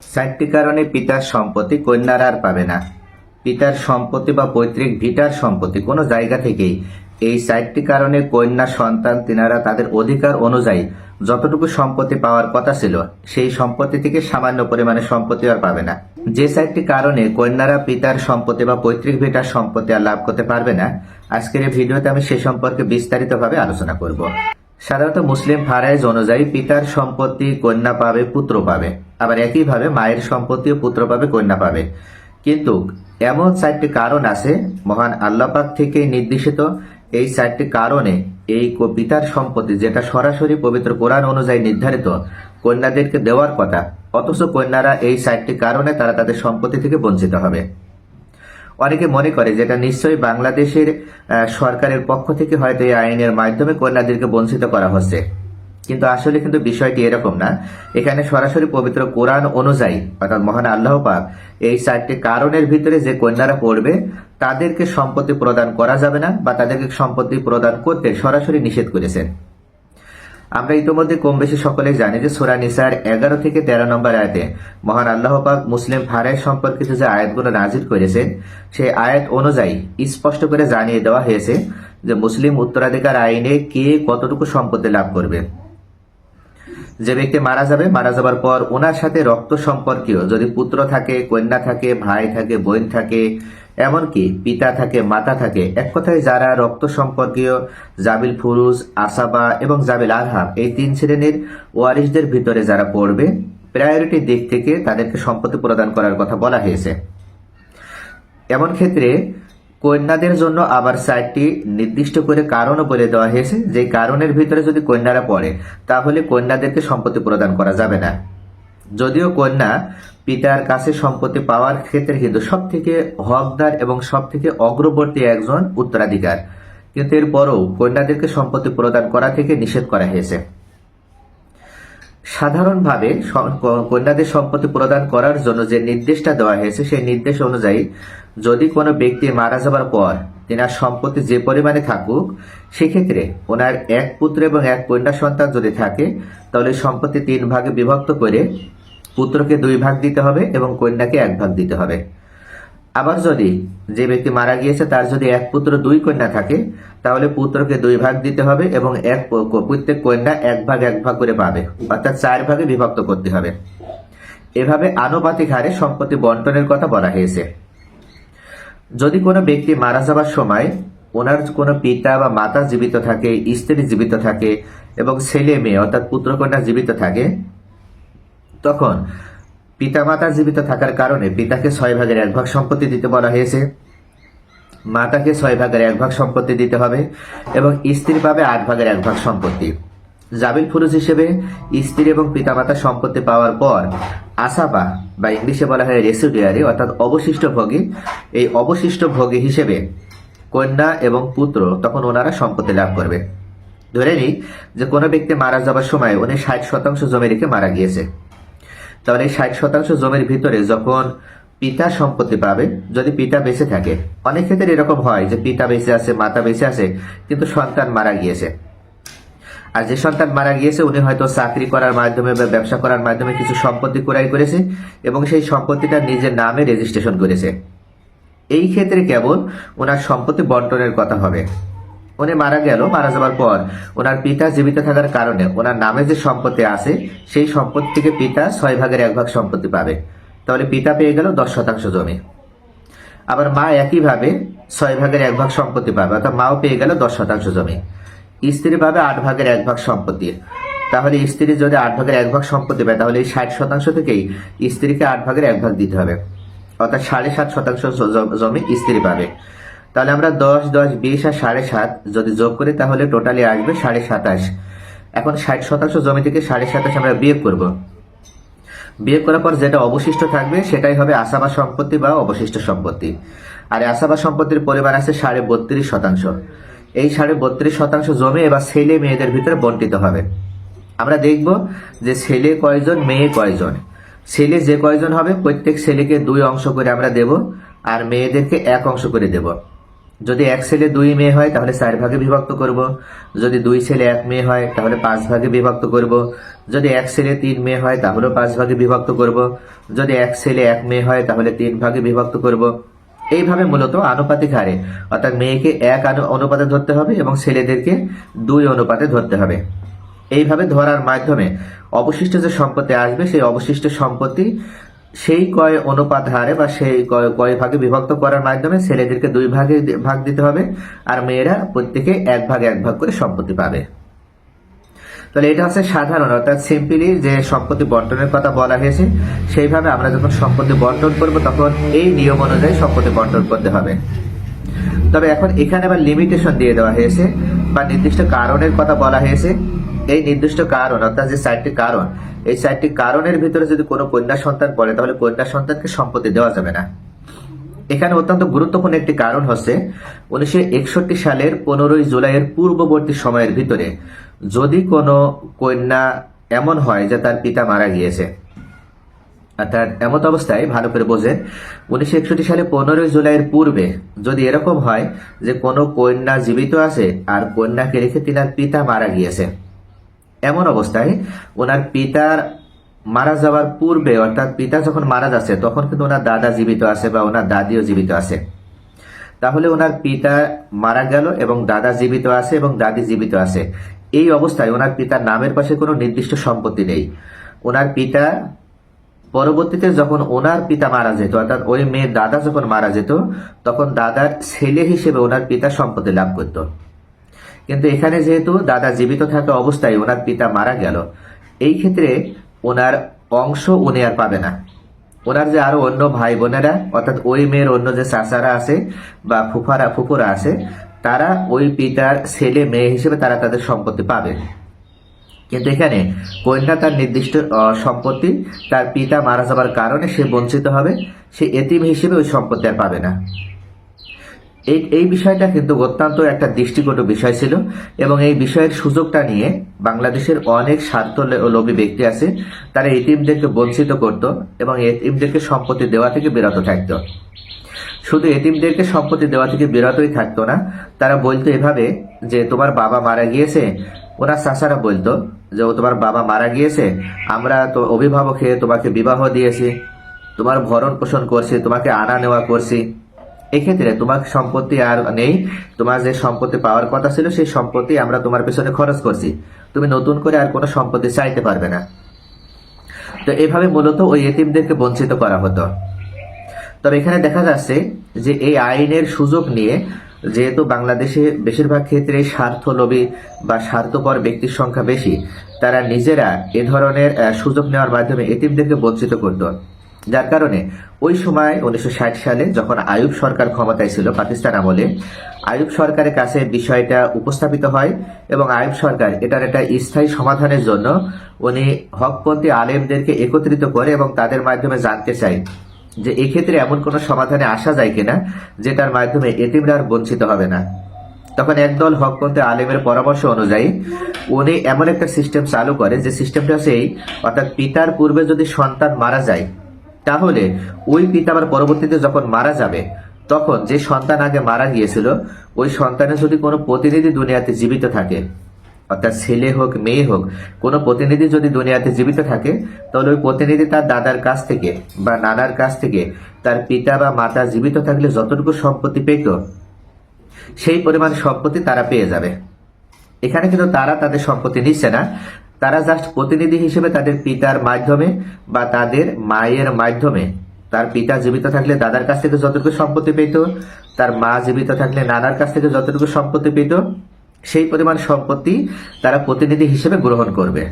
চারটি কারণে পিতার সম্পত্তি কন্যারা আর পাবে না। পিতার সম্পত্তি বা পৈতৃক ভিটার সম্পত্তি কোনো জায়গা থেকেই এই চারটি কারণে কন্যা সন্তান তিনারা তাদের অধিকার অনুযায়ী যতটুকু সম্পত্তি পাওয়ার কথা ছিল, সেই সম্পত্তি থেকে সামান্য পরিমাণে সম্পত্তি আর পাবে না। যে চারটি কারণে কন্যারা পিতার সম্পত্তি বা পৈতৃক ভিটার সম্পত্তি আর লাভ করতে পারবে না, আজকের এই ভিডিওতে আমি সে সম্পর্কে বিস্তারিতভাবে আলোচনা করব। সাধারণত মুসলিম ফারাইজ অনুযায়ী পিতার সম্পত্তি কন্যা পাবে, পুত্র পাবে। আবার একইভাবে মায়ের সম্পত্তিও পুত্র পাবে, কন্যা পাবে। কিন্তু এমন চারটি কারণ আছে, মহান আল্লাপাক থেকে নির্দেশিত এই চারটি কারণে এই পিতার সম্পত্তি যেটা সরাসরি পবিত্র কোরআন অনুযায়ী নির্ধারিত, কন্যাদেরকে দেওয়ার কথা। অথচ কন্যারা এই চারটি কারণে তারা তাদের সম্পত্তি থেকে বঞ্চিত হবে। অনেকে মনে করে যেটা নিশ্চয়ই বাংলাদেশের সরকারের পক্ষ থেকে হয়তো এই আইনের মাধ্যমে কন্যাদেরকে বঞ্চিত করা হচ্ছে। কিন্তু আসলে কিন্তু বিষয়টি এরকম না। এখানে সরাসরি পবিত্র কোরআন অনুযায়ী, অর্থাৎ মহান আল্লাহ পাক, এই চারটি কারণের ভিতরে যে কন্যারা পড়বে, তাদেরকে সম্পত্তি প্রদান করা যাবে না বা তাদেরকে সম্পত্তি প্রদান করতে সরাসরি নিষেধ করেছেন। আমরা ইতিমধ্যে কম বেশি সকলেই জানি যে সুরা নিসার এগারো থেকে তেরো নম্বর আয়াতে, মহান আল্লাহ পাক মুসলিম ফারাই সম্পর্কিত যে আয়াতগুলো নাজির করেছেন, সেই আয়াত অনুযায়ী স্পষ্ট করে জানিয়ে দেওয়া হয়েছে যে মুসলিম উত্তরাধিকার আইনে কে কতটুকু সম্পত্তি লাভ করবে। যে ব্যক্তি মারা যাবে, মারা যাবার পর ওনার সাথে রক্ত সম্পর্কীয় যদি পুত্র থাকে, কন্যা থাকে, ভাই থাকে, বোন থাকে এমনকি পিতা থাকে, মাতা থাকে, এক কথায় যারা রক্ত সম্পর্কীয়, জাবিল ফুরুজ, আসাবা এবং জাবিল আরহাম, এই তিন শ্রেণির ওয়ারিসদের ভিতরে যারা পড়বে প্রায়োরিটির দিক থেকে তাদেরকে সম্পত্তি প্রদান করার কথা বলা হয়েছে। এমন ক্ষেত্রে কন্যাদের জন্য আবার চারটি নির্দিষ্ট করে কারণও বলে দেওয়া হয়েছে, যে কারণের ভিতরে যদি কন্যারা পড়ে, তাহলে কন্যাদেরকে সম্পত্তি প্রদান করা যাবে না। যদিও কন্যা পিতার কাছে সম্পত্তি পাওয়ার ক্ষেত্রে কিন্তু সব থেকে হকদার এবং সব থেকে অগ্রবর্তী একজন উত্তরাধিকার। কিন্তু এরপরও কন্যাদেরকে সম্পত্তি প্রদান করা থেকে নিষেধ করা হয়েছে। সাধারণভাবে কন্যাদের সম্পত্তি প্রদান করার জন্য যে নির্দেশটা দেওয়া হয়েছে, সেই নির্দেশ অনুযায়ী যদি কোনো ব্যক্তি মারা যাবার পর তেনার সম্পত্তি যে পরিমাণে থাকুক, সেক্ষেত্রে ওনার এক পুত্র এবং এক কন্যা সন্তান যদি থাকে, তাহলে সম্পত্তি তিন ভাগে বিভক্ত করে পুত্রকে দুই ভাগ দিতে হবে এবং কন্যাকে এক ভাগ দিতে হবে। আবার যদি যে ব্যক্তি মারা গিয়েছে, তার যদি এক পুত্র, দুই কন্যা থাকে, তাহলে পুত্রকে দুই ভাগ দিতে হবে এবং এক প্রত্যেক কন্যা এক ভাগ এক ভাগ করে পাবে। অর্থাৎ চার ভাগে বিভক্ত করতে হবে। এভাবে আনুপাতিক হারে সম্পত্তি বন্টনের কথা বলা হয়েছে। যদি কোনো ব্যক্তি মারা যাবার সময় ওনার কোনো পিতা বা মাতা জীবিত থাকে, স্ত্রী জীবিত থাকে এবং ছেলে মেয়ে, অর্থাৎ পুত্রকন্যা জীবিত থাকে তখন পিতা মাতা জীবিত থাকার কারণে পিতাকে ছয় ভাগের এক ভাগ সম্পত্তি দিতে বলা হয়েছে। মাতাকে ছয় ভাগের এক ভাগ সম্পত্তি দিতে হবে এবং স্ত্রী পাবে আট ভাগের এক ভাগ সম্পত্তি। জাবিল ফুরুজ হিসেবে স্ত্রী এবং পিতামাতার সম্পত্তি পাওয়ার পর আসাবা বা ইংলিশে বলা হয় রেসিডিয়ারি, অর্থাৎ অবশিষ্ট ভোগী, এই অবশিষ্ট ভোগী হিসেবে কন্যা এবং পুত্র তখন ওনারা সম্পত্তি লাভ করবে। ধরে নিই যে কোনো ব্যক্তি মারা যাবার সময় উনি ষাট শতাংশ জমি রেখে মারা গিয়েছে। তাহলে ষাট শতাংশ জমির ভিতরে যখন পিতা সম্পত্তি পাবে, যদি পিতা বেঁচে থাকে, অনেক ক্ষেত্রে এরকম হয় যে পিতা বেঁচে আছে, মাতা বেঁচে আছে, কিন্তু সন্তান মারা গিয়েছে। আর যে সন্তান মারা গিয়েছে, উনি হয়তো চাকরি করার মাধ্যমে বা ব্যবসা করার মাধ্যমে কিছু সম্পত্তি ক্রয় করেছে এবং সেই সম্পত্তিটা নিজের নামে রেজিস্ট্রেশন করেছে। এই ক্ষেত্রে কেবল ওনার সম্পত্তি বন্টনের কথা হবে। উনি মারা গেল, মারা যাওয়ার পর ওনার পিতা জীবিত থাকার কারণে ওনার নামে যে সম্পত্তি আছে, সেই সম্পত্তি থেকে পিতা ছয় ভাগের এক ভাগ সম্পত্তি পাবে। তাহলে পিতা পেয়ে গেল দশ শতাংশ জমি। আবার মা একইভাবে ছয় ভাগের এক ভাগ সম্পত্তি পাবে, অর্থাৎ মাও পেয়ে গেল দশ শতাংশ জমি। স্ত্রী পাবে আট ভাগের এক ভাগ সম্পত্তি। তাহলে স্ত্রী যদি আট ভাগের এক ভাগ সম্পত্তি পায়, তাহলে এই ষাট শতাংশ থেকেই স্ত্রীকে আট ভাগের এক ভাগ দিতে হবে। অর্থাৎ সাড়ে সাত শতাংশ জমি স্ত্রী পাবে। তাহলে আমরা দশ দশ, বিশ আর সাড়ে সাত যদি যোগ করি, তাহলে টোটালি আসবে সাড়ে সাতাশ। এখন ষাট শতাংশ জমি থেকে সাড়ে সাতাশ আমরা বিয়োগ করব। বিয়োগ করার পর যেটা অবশিষ্ট থাকবে, সেটাই হবে আসাবা সম্পত্তি বা অবশিষ্ট সম্পত্তি। আর আসাবা সম্পত্তির পরিমাণ আছে সাড়ে বত্রিশ শতাংশ। এই সাড়ে বত্রিশ শতাংশ জমি এবার ছেলে মেয়েদের ভিতরে বন্টিত হবে। আমরা দেখব যে ছেলে কয়জন, মেয়ে কয়জন। ছেলে যে কয়জন হবে, প্রত্যেক ছেলেকে দুই অংশ করে আমরা দেব, আর মেয়েদেরকে এক অংশ করে দেব। যদি এক ছেলে দুই মেয়ে হয়, তাহলে চার ভাগে বিভক্ত করব। যদি দুই ছেলে এক মেয়ে হয়, তাহলে পাঁচ ভাগে বিভক্ত করব। যদি এক ছেলে তিন মেয়ে হয়, তাহলেও পাঁচ ভাগে বিভক্ত করব। যদি এক ছেলে এক মেয়ে হয়, তাহলে তিন ভাগে বিভক্ত করব। এইভাবে মূলত আনুপাতিক হারে। অর্থাৎ মেয়েকে এক অনুপাতে ধরতে হবে এবং ছেলেদেরকে দুই অনুপাতে ধরতে হবে। এইভাবে ধরার মাধ্যমে অবশিষ্ট যে সম্পত্তি আসবে, সেই অবশিষ্ট সম্পত্তি সেই কয় অনুপাত হারে বা সেই কয়- কয় ভাগে বিভক্ত করার মাধ্যমে ছেলেদেরকে দুই ভাগে ভাগ দিতে হবে আর মেয়েরা প্রত্যেকে এক ভাগ এক ভাগ করে সম্পত্তি পাবে। তাহলে এটা হচ্ছে সাধারণ, অর্থাৎ সিম্পলি যে সম্পত্তি বন্টনের কথা বলা হয়েছে, সেইভাবে আমরা যখন সম্পত্তি বন্টন করব, তখন এই নিয়ম অনুযায়ী সম্পত্তি বন্টন করতে হবে। তবে এখন এখানে আবার লিমিটেশন দিয়ে দেওয়া হয়েছে বা নির্দিষ্ট কারণের কথা বলা হয়েছে। এই নির্দিষ্ট কারণ, অর্থাৎ যে চারটি কারণ এই চারটি কারণের ভিতরে যদি কোনো কন্যা সন্তান পড়ে, তাহলে কন্যা সন্তানকে সম্পত্তি দেওয়া যাবে না। এখানে অত্যন্ত গুরুত্বপূর্ণ একটি কারণ হচ্ছে, উনিশশো একষট্টি সালের পনেরোই জুলাইয়ের পূর্ববর্তী সময়ের ভিতরে যদি কোনো কন্যা এমন হয় যে তার পিতা মারা গিয়েছে অর্থাৎ এমত অবস্থায়, ভালো করে বোঝেন, উনিশশো একষট্টি সালে পনেরোই জুলাইয়ের পূর্বে যদি এরকম হয় যে কোনো কন্যা জীবিত আছে আর কন্যাকে রেখে তিনার পিতা মারা গিয়েছে এমন অবস্থায় ওনার পিতার মারা যাওয়ার পূর্বে, অর্থাৎ পিতা যখন মারা যাচ্ছে, তখন কিন্তু ওনার দাদা জীবিত আছে বা ওনার দাদিও জীবিত আছে। তাহলে ওনার পিতা মারা গেল এবং দাদা জীবিত আছে এবং দাদি জীবিত আছে। এই অবস্থায় ওনার পিতার নামের পাশে কোনো নির্দিষ্ট সম্পত্তি নেই। ওনার পিতা পরবর্তীতে যখন ওনার পিতা মারা যেত, অর্থাৎ ওই মেয়ের দাদা যখন মারা যেত, তখন দাদার ছেলে হিসেবে ওনার পিতা সম্পত্তি লাভ করত। কিন্তু এখানে যেহেতু দাদা জীবিত থাকা অবস্থায় ওনার পিতা মারা গেল, এই ক্ষেত্রে ওনার অংশ উনি আর পাবে না। ওনার যে আরও অন্য ভাই বোনেরা, অর্থাৎ ওই মেয়ের অন্য যে চাচারা আছে বা ফুফারা, ফুফুরা আছে, তারা ওই পিতার ছেলে মেয়ে হিসেবে তারা তাদের সম্পত্তি পাবে। কিন্তু এখানে কন্যা তার নির্দিষ্ট সম্পত্তি, তার পিতা মারা যাবার কারণে সে বঞ্চিত হবে, সে এতিম হিসেবে ওই সম্পত্তি আর পাবে না। এই এই বিষয়টা কিন্তু অত্যন্ত একটা দৃষ্টিকটু বিষয় ছিল এবং এই বিষয়ের সুযোগটা নিয়ে বাংলাদেশের অনেক স্বার্থ লোভী ব্যক্তি আছে, তারা এতিমদেরকে বঞ্চিত করত এবং এতিমদেরকে সম্পত্তি দেওয়া থেকে বিরত থাকতো। শুধু এতিমদেরকে সম্পত্তি দেওয়া থেকে বিরতই থাকতো না, তারা বলতো এভাবে যে, তোমার বাবা মারা গিয়েছে। ওরা চাচারা বলতো যে, ও তোমার বাবা মারা গিয়েছে, আমরা তো অভিভাবক হয়ে তোমাকে বিবাহ দিয়েছি, তোমার ভরণ পোষণ করছি, তোমাকে আনা নেওয়া করছি। এক্ষেত্রে তোমার সম্পত্তি আর নেই। তোমার যে সম্পত্তি পাওয়ার কথা ছিল, সেই সম্পত্তি আমরা তোমার পেছনে খরচ করছি। তুমি নতুন করে আর কোনো সম্পত্তি চাইতে পারবে না। তো এভাবে মূলত ওই এতিমদেরকে বঞ্চিত করা হতো। তবে এখানে দেখা যাচ্ছে যে এই আইনের সুযোগ নিয়ে যেহেতু বাংলাদেশে বেশিরভাগ ক্ষেত্রে স্বার্থলোভী বা স্বার্থপর ব্যক্তির সংখ্যা বেশি, তারা নিজেরা এ ধরনের সুযোগ নেওয়ার মাধ্যমে এতিমদেরকে বঞ্চিত করত। যার কারণে ওই সময় উনিশশো ষাট সালে যখন আয়ুব সরকার ক্ষমতায় ছিল পাকিস্তান আমলে আয়ুব সরকারের কাছে বিষয়টা উপস্থাপিত হয় এবং আয়ুব সরকার এটার একটা স্থায়ী সমাধানের জন্য উনি হকপন্থী আলেমদেরকে একত্রিত করে এবং তাদের মাধ্যমে জানতে চায় যে এক্ষেত্রে এমন কোনো সমাধানে আসা যায় কিনা যেটার মাধ্যমে এতিমরা বঞ্চিত হবে না। তখন একদল হকপন্থী আলেমের পরামর্শ অনুযায়ী উনি এমন একটা সিস্টেম চালু করে যে সিস্টেমটা সেই অর্থাৎ পিতার পূর্বে যদি সন্তান মারা যায় তাহলে ওই পিতা আবার পরবর্তীতে যখন মারা যাবে, তখন যে সন্তান আগে মারা গিয়েছিল, ওই সন্তানের যদি কোনো প্রতিনিধি দুনিয়াতে জীবিত থাকে, অর্থাৎ ছেলে হোক, মেয়ে হোক, কোনো প্রতিনিধি যদি দুনিয়াতে জীবিত থাকে, তাহলে ওই প্রতিনিধি তার দাদার কাছ থেকে বা নানার কাছ থেকে তার পিতা বা মাতা জীবিত থাকলে যতটুকু সম্পত্তি পেত, সেই পরিমাণ সম্পত্তি তারা পেয়ে যাবে। এখানে কিন্তু তারা তাদের সম্পত্তি নিচ্ছে না। তারা জাস্ট প্রতিনিধি হিসেবে তাদের পিতার মাধ্যমে বা তাদের মায়ের মাধ্যমে, তার পিতা জীবিত থাকলে দাদার কাছ থেকে যতটুকু সম্পত্তি পেত, তার মা জীবিত থাকলে নানার কাছ থেকে যতটুকু সম্পত্তি পেত, সেই পরিমাণ সম্পত্তি তারা প্রতিনিধি হিসেবে গ্রহণ করবে।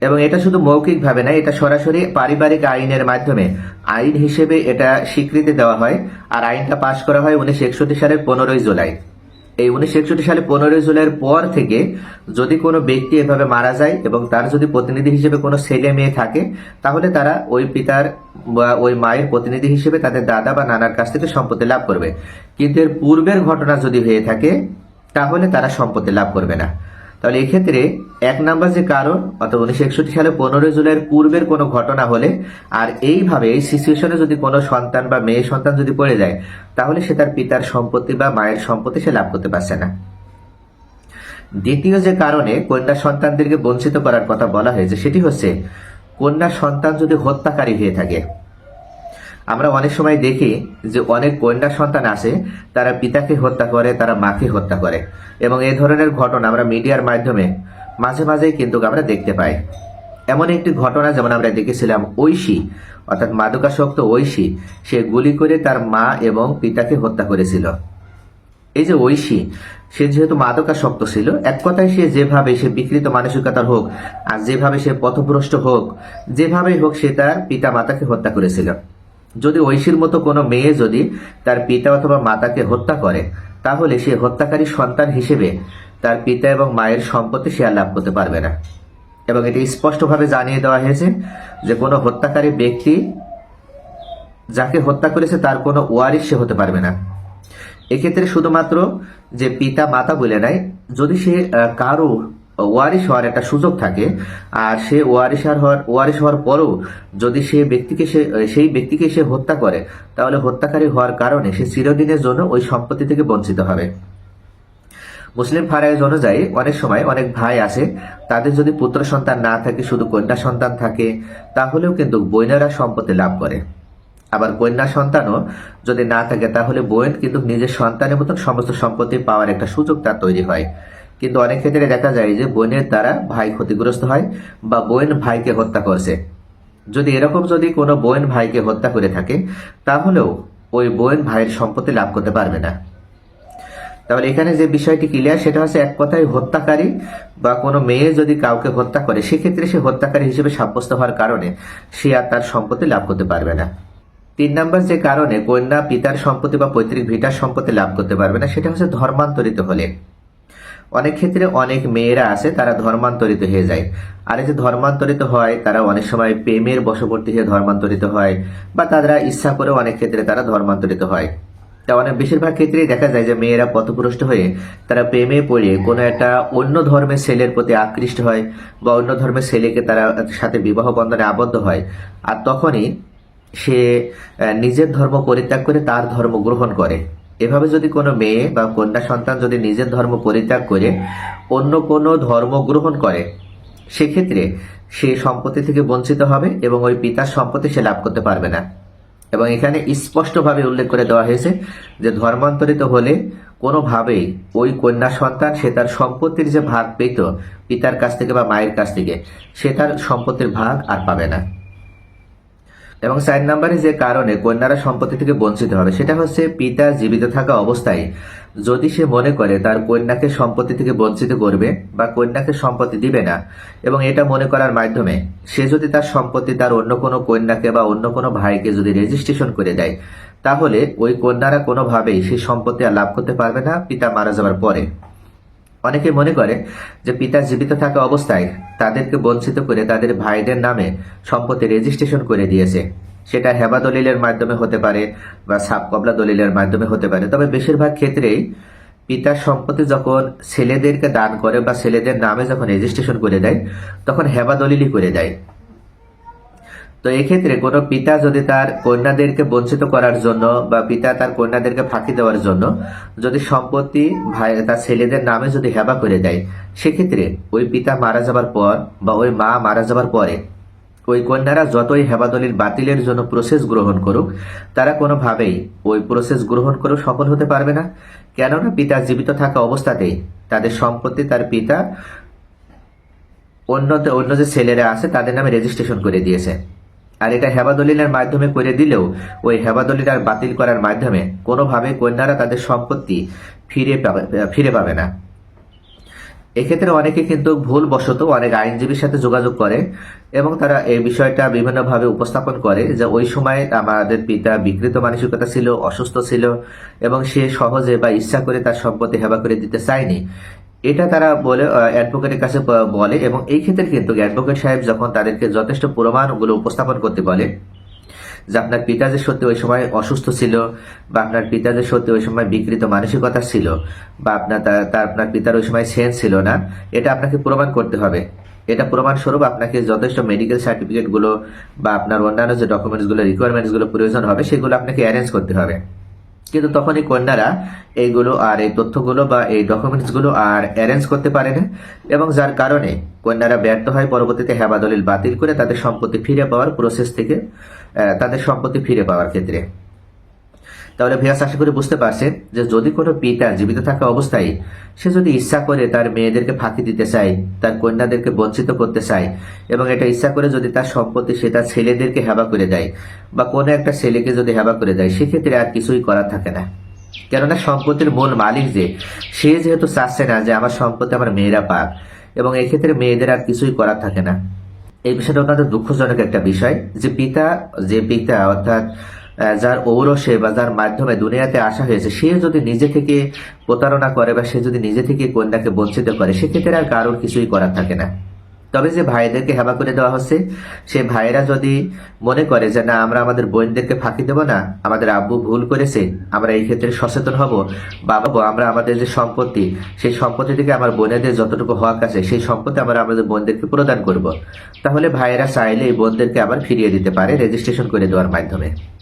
এবং এটা শুধু মৌখিকভাবে না এটা সরাসরি পারিবারিক আইনের মাধ্যমে, আইন হিসেবে এটা স্বীকৃতি দেওয়া হয়। আর আইনটা পাশ করা হয় উনিশশো একষট্টি সালের পনেরোই জুলাই। এই উনিশশো একষট্টি সালে পনেরোই জুলাইয়ের পর থেকে যদি কোনো ব্যক্তি এভাবে মারা যায় এবং তার যদি প্রতিনিধি হিসেবে কোনো ছেলে মেয়ে থাকে, তাহলে তারা ওই পিতার বা ওই মায়ের প্রতিনিধি হিসেবে তাদের দাদা বা নানার কাছ থেকে সম্পত্তি লাভ করবে। কিন্তু এর পূর্বের ঘটনা যদি হয়ে থাকে, তাহলে তারা সম্পত্তি লাভ করবে না। তাহলে এক্ষেত্রে এক নাম্বার যে কারণ, অর্থাৎ উনিশশো একষট্টি সালে পনেরোই জুলাইয়ের পূর্বের কোনো ঘটনা হলে, আর এইভাবে এই সিচুয়েশনে যদি কোনো সন্তান বা মেয়ে সন্তান যদি পড়ে যায়, তাহলে সে তার পিতার সম্পত্তি বা মায়ের সম্পত্তি সে লাভ করতে পারছে না। দ্বিতীয় যে কারণে কন্যা সন্তানদেরকে বঞ্চিত করার কথা বলা হয়েছে, সেটি হচ্ছে কন্যা সন্তান যদি হত্যাকারী হয়ে থাকে আমরা অনেক সময় দেখি যে অনেক কন্যা সন্তান আছে, তারা পিতাকে হত্যা করে, তারা মাকে হত্যা করে। এবং এই ধরনের ঘটনা আমরা মিডিয়ার মাধ্যমে মাঝে মাঝেই কিন্তু আমরা দেখতে পাই। এমন একটি ঘটনা যেমন আমরা দেখেছিলাম, ঐশী, অর্থাৎ মাদকাসক্ত ঐশী, সে গুলি করে তার মা এবং পিতাকে হত্যা করেছিল। এই যে ঐশী, সে যেহেতু মাদকাসক্ত ছিল, এক কথায় সে যেভাবে সে বিকৃত মানসিকতার হোক, আর যেভাবে সে পথভ্রষ্ট হোক, যেভাবেই হোক সে তার পিতা মাতাকে হত্যা করেছিল। যদি ঐশীর মতো কোনো মেয়ে যদি তার পিতা অথবা মাতাকে হত্যা করে, তাহলে সে হত্যাকারী সন্তান হিসেবে তার পিতা এবং মায়ের সম্পত্তি সে আর লাভ করতে পারবে না। এবং এটি স্পষ্টভাবে জানিয়ে দেওয়া হয়েছে যে কোনো হত্যাকারী ব্যক্তি যাকে হত্যা করেছে তার কোনো ওয়ারিশ সে হতে পারবে না। এক্ষেত্রে শুধুমাত্র যে পিতা মাতা বলে নাই, যদি সে কারও ওয়ারিশ হওয়ার একটা সুযোগ থাকে। আর সে ওয়ারিশ আর হওয়ার ওয়ারিশ হওয়ার পরও যদি সে ব্যক্তিকে সে সেই ব্যক্তিকে সে হত্যা করে, তাহলে হত্যাকারী হওয়ার কারণে সে চিরদিনের জন্য ওই সম্পত্তি থেকে বঞ্চিত হবে। মুসলিম ফারাইজ অনুযায়ী অনেক সময় অনেক ভাই আছে, তাদের যদি পুত্র সন্তান না থাকে, শুধু কন্যা সন্তান থাকে, তাহলেও কিন্তু বোনেরা সম্পত্তি লাভ করে। আবার কন্যা সন্তানও যদি না থাকে, তাহলে বোন কিন্তু নিজের সন্তানের মতন সমস্ত সম্পত্তি পাওয়ার একটা সুযোগ তার তৈরি হয়। কিন্তু অনেক ক্ষেত্রে দেখা যায় যে বোনের দ্বারা ভাই ক্ষতিগ্রস্ত হয় বা বোন ভাইকে হত্যা করছে। যদি এরকম যদি কোনো বোন ভাইকে হত্যা করে থাকে, তাহলেও ওই বোন ভাইয়ের সম্পত্তি লাভ করতে পারবে না। তাহলে এখানে যে বিষয়টি ক্লিয়ার, সেটা হচ্ছে এক কথায় হত্যাকারী বা কোনো মেয়ে যদি কাউকে হত্যা করে, সেক্ষেত্রে সে হত্যাকারী হিসেবে সাব্যস্ত হওয়ার কারণে সে আর তার সম্পত্তি লাভ করতে পারবে না। তিন নম্বর যে কারণে কন্যা পিতার সম্পত্তি বা পৈতৃক ভিটার সম্পত্তি লাভ করতে পারবে না, সেটা হচ্ছে ধর্মান্তরিত হলে। অনেক ক্ষেত্রে অনেক মেয়েরা আছে, তারা ধর্মান্তরিত হয়ে যায়। আর যে ধর্মান্তরিত হয়, তারা অনেক সময় প্রেমের বশবর্তী হয়ে ধর্মান্তরিত হয়, বা তারা ইচ্ছা করে অনেক ক্ষেত্রে তারা ধর্মান্তরিত হয়। তা অনেক বেশিরভাগ ক্ষেত্রেই দেখা যায় যে মেয়েরা পথভ্রষ্ট হয়ে তারা প্রেমে পড়ে, কোনো একটা অন্য ধর্মের ছেলের প্রতি আকৃষ্ট হয়, বা অন্য ধর্মের ছেলেকে তারা সাথে বিবাহ বন্ধনে আবদ্ধ হয়। আর তখনই সে নিজের ধর্ম পরিত্যাগ করে তার ধর্ম গ্রহণ করে। এভাবে যদি কোনো মেয়ে বা কন্যা সন্তান যদি নিজের ধর্ম পরিত্যাগ করে, অন্য কোনো ধর্ম গ্রহণ করে, সেক্ষেত্রে সে সম্পত্তি থেকে বঞ্চিত হবে এবং ওই পিতার সম্পত্তি সে লাভ করতে পারবে না। এবং এখানে স্পষ্টভাবে উল্লেখ করে দেওয়া হয়েছে যে ধর্মান্তরিত হলে কোনোভাবেই ওই কন্যা সন্তান সে তার সম্পত্তির যে ভাগ পেত পিতার কাছ থেকে বা মায়ের কাছ থেকে, সে তার সম্পত্তির ভাগ আর পাবে না। এবং চার নম্বরে যে কারণে কন্যারা সম্পত্তি থেকে বঞ্চিত হবে, সেটা হচ্ছে পিতা জীবিত থাকা অবস্থায় যদি সে মনে করে তার কন্যাকে সম্পত্তি থেকে বঞ্চিত করবে বা কন্যাকে সম্পত্তি দিবে না এবং এটা মনে করার মাধ্যমে সে যদি তার সম্পত্তি তার অন্য কোনো কন্যাকে বা অন্য কোনো ভাইকে যদি রেজিস্ট্রেশন করে দেয়, তাহলে ওই কন্যারা কোনোভাবেই সেই সম্পত্তি আর লাভ করতে পারবে না, পিতা মারা যাওয়ার পরে। অনেকে মনে করে যে পিতা জীবিত থাকা অবস্থায় তাদেরকে বঞ্চিত করে তাদের ভাইদের নামে সম্পত্তি রেজিস্ট্রেশন করে দিয়েছে। সেটা হেবা দলিলের মাধ্যমে হতে পারে বা সাপ কবলা দলিলের মাধ্যমে হতে পারে। তবে বেশিরভাগ ক্ষেত্রেই পিতার সম্পত্তি যখন ছেলেদেরকে দান করে বা ছেলেদের নামে যখন রেজিস্ট্রেশন করে দেয়, তখন হেবা দলিলই করে দেয়। তো এক্ষেত্রে কোনো পিতা যদি তার কন্যাদেরকে বঞ্চিত করার জন্য বা পিতা তার কন্যাদেরকে ফাঁকি দেওয়ার জন্য যদি সম্পত্তি ভাই, তার ছেলেদের নামে যদি হেবা করে দেয়, সেক্ষেত্রে ওই পিতা মারা যাবার পর বা ওই মা মারা যাবার পরে ওই কন্যারা যতই হেবাদলিল বাতিলের জন্য প্রসেস গ্রহণ করুক, তারা কোনোভাবেই ওই প্রসেস গ্রহণ করেও সফল হতে পারবে না। কেননা পিতা জীবিত থাকা অবস্থাতেই তাদের সম্পত্তি তার পিতা অন্য অন্য যে ছেলেরা আছে তাদের নামে রেজিস্ট্রেশন করে দিয়েছে। আর এটা হেবাদলিলের মাধ্যমে করে দিলেও ওই হেবাদলিল আর বাতিল করার মাধ্যমে কোনোভাবে কন্যারা তাদের সম্পত্তি ফিরে পাবে ফিরে পাবে না। এক্ষেত্রে অনেকে কিন্তু ভুল বশত অনেক আইনজীবীর সাথে যোগাযোগ করে এবং তারা এই বিষয়টা বিভিন্নভাবে উপস্থাপন করে যে ওই সময় আমাদের পিতা বিকৃত মানসিকতা ছিল, অসুস্থ ছিল এবং সে সহজে বা ইচ্ছা করে তার সম্পত্তি হেবা করে দিতে চায়নি। এটা তারা বলে অ্যাডভোকেটের কাছে বলে এবং এই ক্ষেত্রে কিন্তু অ্যাডভোকেট সাহেব যখন তাদেরকে যথেষ্ট প্রমাণগুলো উপস্থাপন করতে বলে যে আপনার পিতা যে সত্যি ওই সময় অসুস্থ ছিল বা আপনার পিতা যে সত্যি ওই সময় বিকৃত মানসিকতা ছিল বা আপনার তার আপনার পিতার ওই সময় সেন্স ছিল না, এটা আপনাকে প্রমাণ করতে হবে। এটা প্রমাণ স্বরূপ আপনাকে যথেষ্ট মেডিকেল সার্টিফিকেটগুলো বা আপনার অন্যান্য যে ডকুমেন্টসগুলো রিকোয়ারমেন্টসগুলো প্রয়োজন হবে, সেগুলো আপনাকে অ্যারেঞ্জ করতে হবে। কিন্তু তখন এই কন্যারা এইগুলো আর এই তথ্যগুলো বা এই ডকুমেন্টসগুলো আর অ্যারেঞ্জ করতে পারে না। এবং যার কারণে কন্যারা ব্যর্থ হয়, পরবর্তীতে হেবা দলিল বাতিল করে তাদের সম্পত্তি ফিরে পাওয়ার প্রসেস থেকে তাদের সম্পত্তি ফিরে পাওয়ার ক্ষেত্রে। তাহলে ভিয়াস আশা করি বুঝতে পারছেন যে যদি কোনো পিতা জীবিত থাকা অবস্থায় সে যদি ইচ্ছা করে তার মেয়েদেরকে ফাঁকি দিতে চায়, তার কন্যাদেরকে বঞ্চিত করতে চায়, এবং এটা ইচ্ছা করে যদি তার সম্পত্তি সে তার ছেলেদেরকে হেবা করে দেয়, বা কোনো একটা ছেলেকে যদি হেবা করে দেয়, সেক্ষেত্রে আর কিছুই করার থাকে না। কেননা সম্পত্তির মূল মালিক যে, সে যেহেতু চাচ্ছে না যে আমার সম্পত্তি আমার মেয়েরা পাক, এবং এক্ষেত্রে মেয়েদের আর কিছুই করার থাকে না। এই বিষয়টা অত্যন্ত দুঃখজনক একটা বিষয় যে পিতা যে পিতা অর্থাৎ যার ঔরসে বা যার মাধ্যমে দুনিয়াতে আসা হয়েছে, সে যদি নিজে থেকে প্রতারণা করে বা সে যদি নিজে থেকে কন্যাকে বঞ্চিত করে, সেক্ষেত্রে আর কারোর কিছুই করার থাকে না। তবে যে ভাইদেরকে হেবা করে দেওয়া হচ্ছে, সে ভাইরা যদি মনে করে যে, না, আমরা আমাদের বোনদেরকে ফাঁকি দেবো না, আমাদের আব্বু ভুল করেছে, আমরা এই ক্ষেত্রে সচেতন হব, বাবা আমরা আমাদের যে সম্পত্তি, সেই সম্পত্তি থেকে আমার বোনেদের যতটুকু হক আছে, সেই সম্পত্তি আমরা আমাদের বোনদেরকে প্রদান করব। তাহলে ভাইয়েরা চাইলে এই বোনদেরকে আবার ফিরিয়ে দিতে পারে রেজিস্ট্রেশন করে দেওয়ার মাধ্যমে।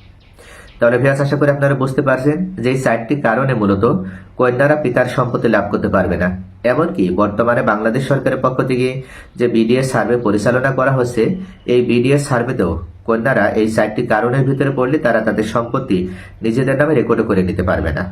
তাহলে ভিয়াস আশা করি আপনারা বুঝতে পারছেন যে এই চারটি কারণে মূলত কন্যারা পিতার সম্পত্তি লাভ করতে পারবে না। এমনকি বর্তমানে বাংলাদেশ সরকারের পক্ষ থেকে যে বিডিএস সার্ভে পরিচালনা করা হচ্ছে, এই বিডিএস সার্ভেতেও কন্যারা এই চারটি কারণের ভিতরে পড়লে তারা তাদের সম্পত্তি নিজেদের নামে রেকর্ড করে নিতে পারবে না।